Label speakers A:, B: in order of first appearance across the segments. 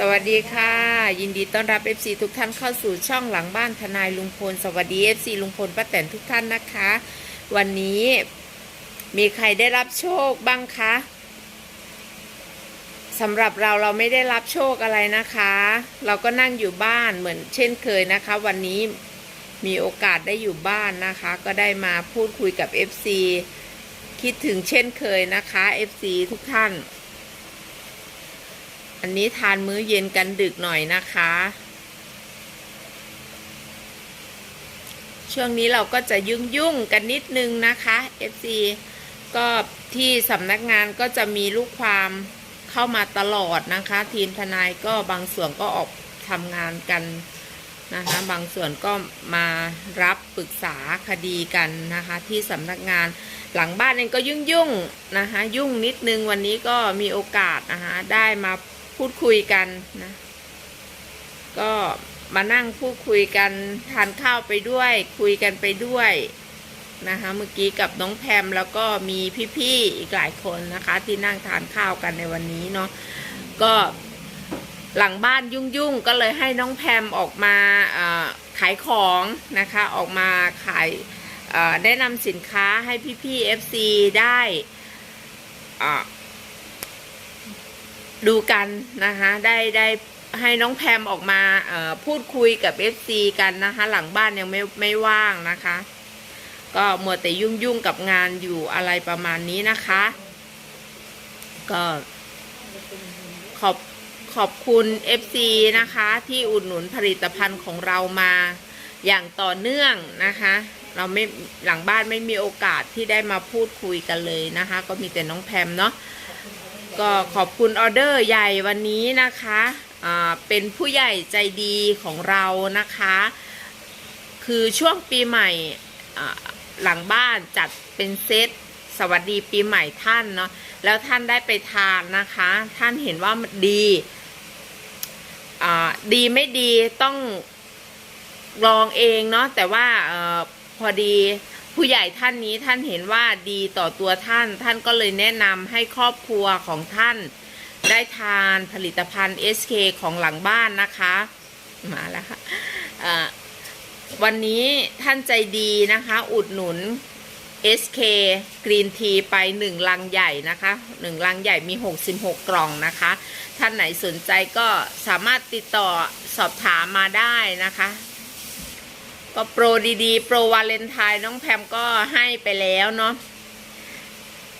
A: สวัสดีค่ะ ยินดีต้อนรับ FC ทุกท่านเข้าสู่ช่องหลังบ้านทนายลุงพล สวัสดี FC ลุงพลป้าแตนทุกท่านนะคะ วันนี้มีใครได้รับโชคบ้างคะสำหรับเราเราไม่ได้รับโชคอะไรนะคะ เราก็นั่งอยู่บ้านเหมือนเช่นเคยนะคะ วันนี้มีโอกาสได้อยู่บ้านนะคะ ก็ได้มาพูดคุยกับ FC คิดถึงเช่นเคยนะคะ FC ทุกท่าน อันนี้ทานมื้อเย็นกันดึกหน่อยนะคะ ช่วงนี้เราก็จะยุ่งยุ่งๆกันนิดนึงนะคะ FC ก็ที่สำนักงานก็จะมีลูกความเข้ามาตลอดนะคะ ทีมทนายก็บางส่วนก็ออกทำงานกันนะคะบางส่วนก็มารับปรึกษาคดีกันนะคะ ที่สำนักงานหลังบ้านเองก็ยุ่งยุ่งๆนะคะ ยุ่งนิดนึงวันนี้ก็มีโอกาสนะคะได้มา พูดคุยกันนะ ก็มานั่งพูดคุยกันทานข้าวไปด้วย คุยกันไปด้วยนะคะเมื่อกี้กับน้องแพมแล้วก็มีพี่ๆอีกหลายคนนะคะ ที่นั่งทานข้าวกันในวันนี้เนาะก็หลังบ้านยุ่งๆก็เลยให้น้องแพมออกมาขายของนะคะออกมาขายแนะนำสินค้าให้พี่ๆ FC ได้อ่า ดูกันนะคะได้ได้ให้น้องแพมออกมาพูดคุยกับ FC กันนะคะ หลังบ้านยังไม่ไม่ว่างนะคะ ก็มัวแต่ยุ่งยุ่งกับงานอยู่อะไรประมาณนี้นะคะ ก็ขอบขอบคุณ FC นะคะ ที่อุดหนุนผลิตภัณฑ์ของเรามาอย่างต่อเนื่องนะคะ เราไม่หลังบ้านไม่มีโอกาสที่ได้มาพูดคุยกันเลยนะคะ ก็มีแต่น้องแพมเนาะ ก็ขอบคุณออเดอร์ใหญ่วันนี้นะคะอ่าเป็นผู้ใหญ่ใจดีของเรานะคะ คือช่วงปีใหม่หลังบ้านจัดเป็นเซตสวัสดีปีใหม่ท่านเนาะแล้วท่านได้ไปทานนะคะ ท่านเห็นว่ามันดีอ่าดีไม่ดีต้องลองเองเนาะแต่ว่าออพอดี ผู้ใหญ่ท่านนี้ท่านเห็นว่าดีต่อตัวท่าน ท่านก็เลยแนะนำให้ครอบครัวของท่าน ได้ทานผลิตภัณฑ์ SK ของหลังบ้านนะคะ มาแล้วค่ะวันนี้ท่านใจดีนะคะ อุดหนุน SK Green Tea ไปหนึ่งลังใหญ่นะคะหนึ่งลังใหญ่มี 66 กล่องนะคะ ท่านไหนสนใจก็สามารถติดต่อสอบถามมาได้นะคะ ก็โปรดีๆ โปรวาเลนไทน์น้องแพมก็ให้ไปแล้วเนาะ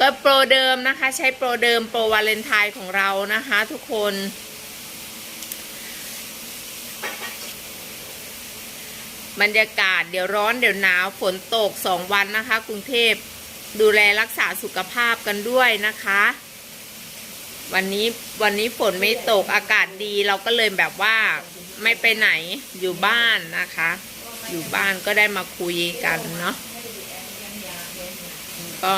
A: ก็โปรเดิมนะคะ ใช้โปรเดิมโปรวาเลนไทน์ของเรานะคะ ทุกคน บรรยากาศเดี๋ยวร้อนเดี๋ยวหนาวฝนตกสองวันนะคะ กรุงเทพดูแลรักษาสุขภาพกันด้วยนะคะ วันนี้วันนี้ฝนไม่ตกอากาศดีเราก็เลยแบบว่าไม่ไปไหนอยู่บ้านนะคะ อยู่บ้านก็ได้มาคุยกันเนาะก็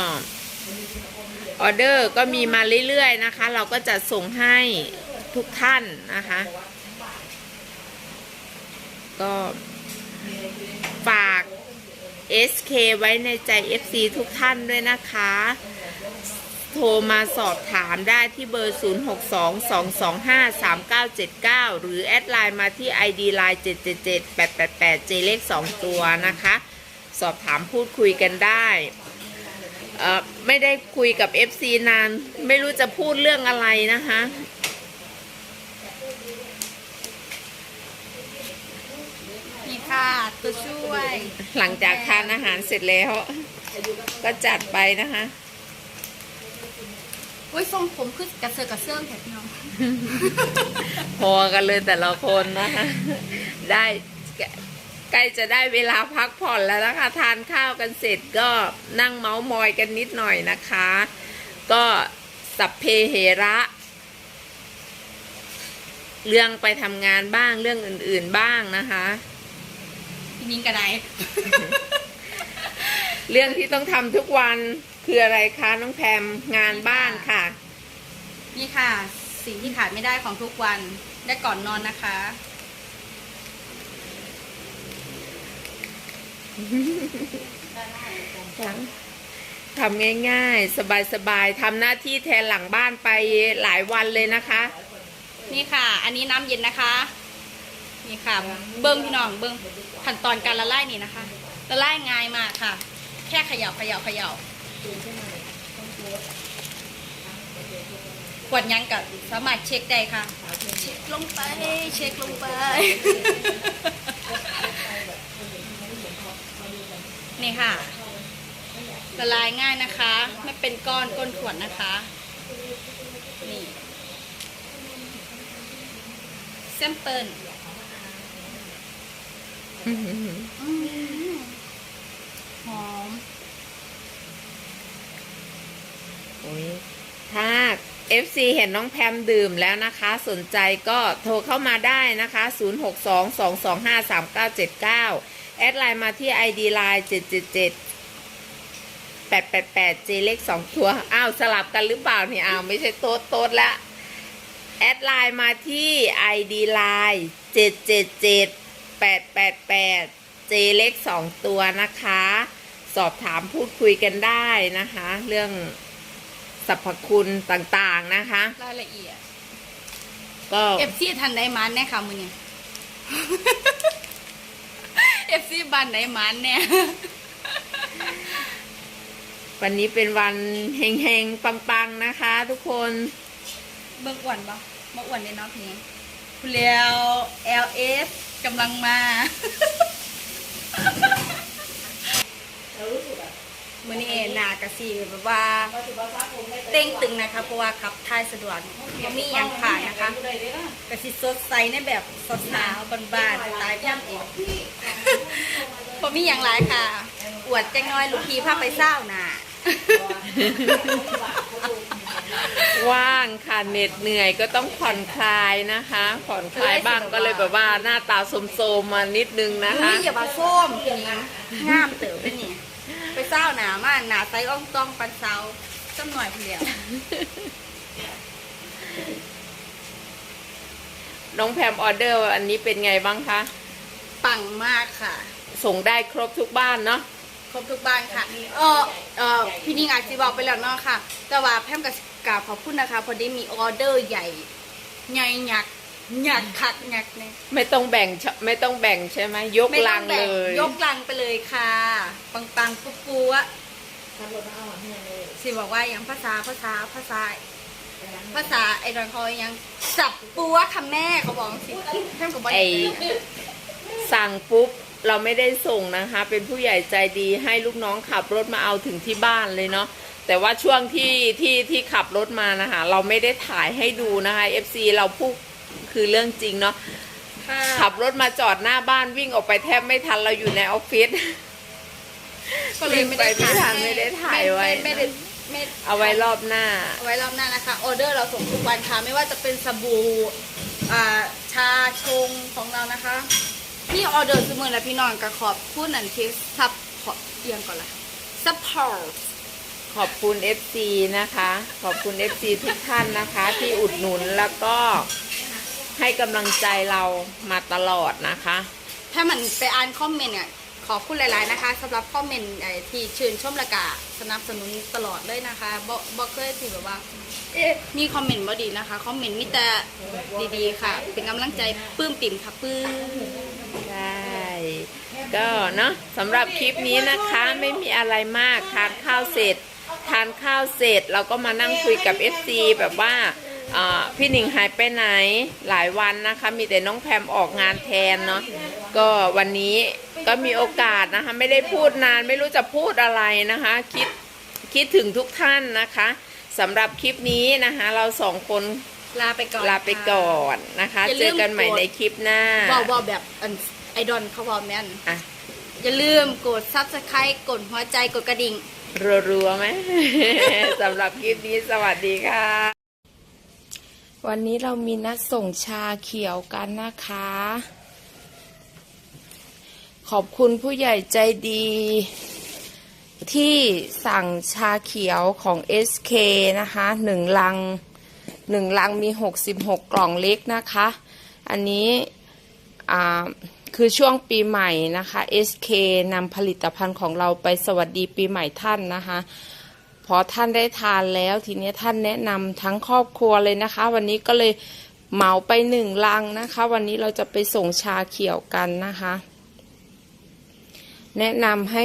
A: ออเดอร์ก็มีมาเรื่อยๆนะคะ เราก็จะส่งให้ทุกท่านนะคะ ก็ฝาก SK ไว้ในใจ FC ทุกท่านด้วยนะคะ โทรมาสอบถามได้ที่เบอร์ 0622253979 หรือแอดไลน์มาที่ ID Line 777888 เจเลข 2 ตัวนะคะ สอบถามพูดคุยกันได้เอ่อไม่ได้คุยกับ FC นาน ไม่รู้จะพูดเรื่องอะไรนะคะ
B: นี่ค่ะตัวช่วย
A: หลังจากทานอาหารเสร็จแล้ว ก็จัดไปนะคะ
B: อุ้ยทรงผมคือกระเซาะกระเสื่องแถบน้อง
A: พอกันเลยแต่ละคนนะคะ ได้ใกล้จะได้เวลาพักผ่อนแล้วนะคะ ทานข้าวกันเสร็จก็นั่งเมาส์มอยกันนิดหน่อยนะคะ ก็สัพเพเหระ เรื่องไปทำงานบ้างเรื่องอื่น ๆบ้างนะคะ
B: พี่นิ้งกระได
A: เรื่องที่ต้องทำทุกวันคืออะไรคะ น้องแพมงานบ้านค่ะ
B: นี่ค่ะ สิ่งที่ขาดไม่ได้ของทุกวันได้ก่อนนอนนะคะ
A: ทำง่ายๆ สบายๆทำหน้าที่แทนหลังบ้านไปหลายวันเลยนะคะ
B: นี่ค่ะ อันนี้น้ำเย็นนะคะ นี่ค่ะ เบิ้งพี่น้องเบิ้งขั้นตอนการละลายนี่นะคะ ละลายง่ายมากค่ะ แค่เขย่าเขย่าเขย่า ขวดยังกับสามารถเช็คได้ค่ะ เช็คลงไป เช็คลงไป นี่ค่ะ ละลายง่ายนะคะ ไม่เป็นก้อนก้นขวดนะคะ นี่แซมเปิลหอม
A: โอ้ยถ้า FC เห็นน้องแพมดื่มแล้วนะคะ สนใจก็โทรเข้ามาได้นะคะ 0622253979 แอดไลน์มาที่ ID Line 777 888 J เลข2ตัว อ้าว สลับกันหรือเปล่านี่อ้าว ไม่ใช่โต๊ดโต๊ดละ แอดไลน์มาที่ ID Line 777 888 J เลข2ตัวนะคะ สอบถามพูดคุยกันได้นะคะ เรื่อง สรรพคุณต่างๆนะคะ
B: รายละเอียด
A: ก็
B: เอฟซีทันได้มันแน่ค่ะมือเนี่ยเอฟซีบันได้มันเนี่ย
A: วันนี้เป็นวันเฮงๆ ปังๆ นะคะ ทุกคน
B: เบิ่งอ้วนปะมาอ้วนเนี่ยเนาะเพลงคุณเลียว LS กำลังมา มื่อนี้หนากะสีแบบว่าเต้งตึงนะคะ เพราะว่าขับท้ายสะดวกบ่มีหยังขาดนะคะกะสิสดใสในแบบสดสาวบ้านๆสไตล์พี่อ้ำเองบ่มีหยังหลายค่ะ อวดจังน้อยลูกพีพาไปเศร้าน่ะ
A: ว่างค่ะเหน็ดเหนื่อยก็ต้องผ่อนคลายนะคะ ผ่อนคลายบ้างก็เลยแบบว่าหน้าตาโสมๆมานิดนึงนะคะ
B: นี่อย่ามาส้มทีนี้งามเต๋อไปนี่ ไปเศร้าหนามาหนาไซอ่องต้องปันเซาจำหน่อยเพียว
A: น้องแพมออเดอร์อันนี้เป็นไงบ้างคะ
B: ปังมากค่ะ
A: ส่งได้ครบทุกบ้านเนาะ
B: ครบทุกบ้านค่ะ เออเออพี่นิ่งอาจจะบอกไปแล้วเนาะค่ะ แต่ว่าแพมกับกราบขอบคุณนะคะ พอดีมีออเดอร์ใหญ่ ใหญ่หยัก หยักคักหยักเนี่ย
A: ไม่ต้องแบ่งชไม่ต้องแบ่งใช่ไหมยก
B: ไม่ต้
A: ลั
B: อง
A: ง
B: แบ่
A: เล
B: ง
A: ย
B: ยกลังไปเลยค่ะ ปังปังปุ๊บปูอะสิบอกว่าอย่างภาษาภาษาภาษาภาษาไอ้ดอนเขายังสับปัวค่ะแม่เขาบอกสิแพมกับบอก
A: ไอสั่งปุ๊บเราไม่ได้ส่งนะคะ เป็นผู้ใหญ่ใจดีให้ลูกน้องขับรถมาเอาถึงที่บ้านเลยเนาะแต่ว่าช่วงที่ที่ที่ขับรถมานะคะเราไม่ได้ถ่ายให้ดูนะคะ FC เราพูด คือเรื่องจริงเนาะ
B: ค่ะ
A: ขับรถมาจอดหน้าบ้านวิ่งออกไปแทบไม่ทันเราอยู่ในออฟฟิศ
B: ก็เลยไม่ได้
A: ไม่ทันไม่ได้ถ่ายไว้
B: ม่ไม่ได้ไม่
A: เอาไว้รอบหน้า
B: เอาไว้รอบหน้านะคะออเดอร์เราส่งทุกวันค่ะไม่ว่าจะเป็นสบู่อ่าชาชงของเรานะคะนี่ออเดอร์เสมอนะพี่น้องก็ขอบคุณนันที่ซับขอเอียงก่อนละ support
A: ขอบคุณ FC นะคะ ขอบคุณ FC ทุกท่านนะคะ ที่อุดหนุนแล้วก็ ให้กำลังใจเรามาตลอดนะคะ
B: ถ้ามันไปอ่านคอมเมนต์เนี่ยขอบคุณหลาย ๆ นะคะสำหรับคอมเมนต์ไอ้ที่ชื่นชมและกะสนับสนุนตลอดเลยนะคะบ่บ่เคยที่แบบว่าเอ๊ะมีคอมเมนต์บ่ดีนะคะคอมเมนต์มีแต่ดี ๆ ค่ะ เป็นกำลังใจปลื้มปิ่มค่ะปลื้ม
A: ใช่ก็เนาะสำหรับคลิปนี้นะคะไม่มีอะไรมากทานข้าวเสร็จ ทานข้าวเสร็จเราก็มานั่งคุยกับ FC แบบว่าอ่า พี่หนิงหายไปไหนหลายวันนะคะ มีแต่น้องแพมออกงานแทนเนาะก็วันนี้ก็มีโอกาสนะคะ ไม่ได้พูดนานไม่รู้จะพูดอะไรนะคะ คิดคิดถึงทุกท่านนะคะสำหรับคลิปนี้นะคะ เราสองคน
B: ลาไปก่อน
A: ลาไปก่อนนะคะ
B: อย่า
A: เจ
B: ลื
A: อ
B: ม
A: กันใหม่
B: กด
A: ในคลิปหน้า
B: บอกบอกแบบอันไอดอนเขาบอกแม่น
A: อะ
B: อย่าลืมกดซับสไครต์กดหัวใจกดกระดิ่ง
A: รัวๆไหม สำหรับคลิปนี้สวัสดีค่ะ วันนี้เรามีนัดส่งชาเขียวกันนะคะ ขอบคุณผู้ใหญ่ใจดี ที่สั่งชาเขียวของ SK นะคะหนึ่งลังหนึ่งลังมี 66 กล่องเล็กนะคะ อันนี้คือช่วงปีใหม่นะคะ SK นำผลิตภัณฑ์ของเราไปสวัสดีปีใหม่ท่านนะคะ พอท่านได้ทานแล้วทีนี้ท่านแนะนำทั้งครอบครัวเลยนะคะ วันนี้ก็เลยเหมาไปหนึ่งลังนะคะ วันนี้เราจะไปส่งชาเขียวกันนะคะ แนะนำให้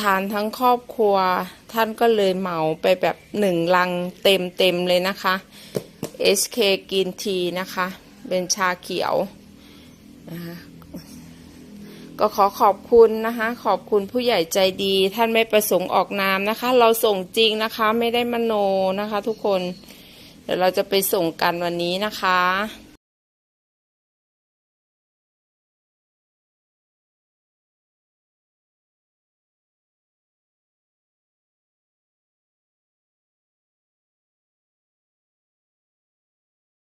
A: ทานทั้งครอบครัว ท่านก็เลยเหมาไปแบบหนึ่งลังเต็มเต็มเลยนะคะ SK กินทีนะคะ เป็นชาเขียวนะคะ ก็ขอขอบคุณนะคะ ขอบคุณผู้ใหญ่ใจดี ท่านไม่ประสงค์ออกนามนะคะ เราส่งจริงนะคะ ไม่ได้มโนนะคะ ทุกคน เดี๋ยวเราจะไปส่งกันวันนี้นะคะ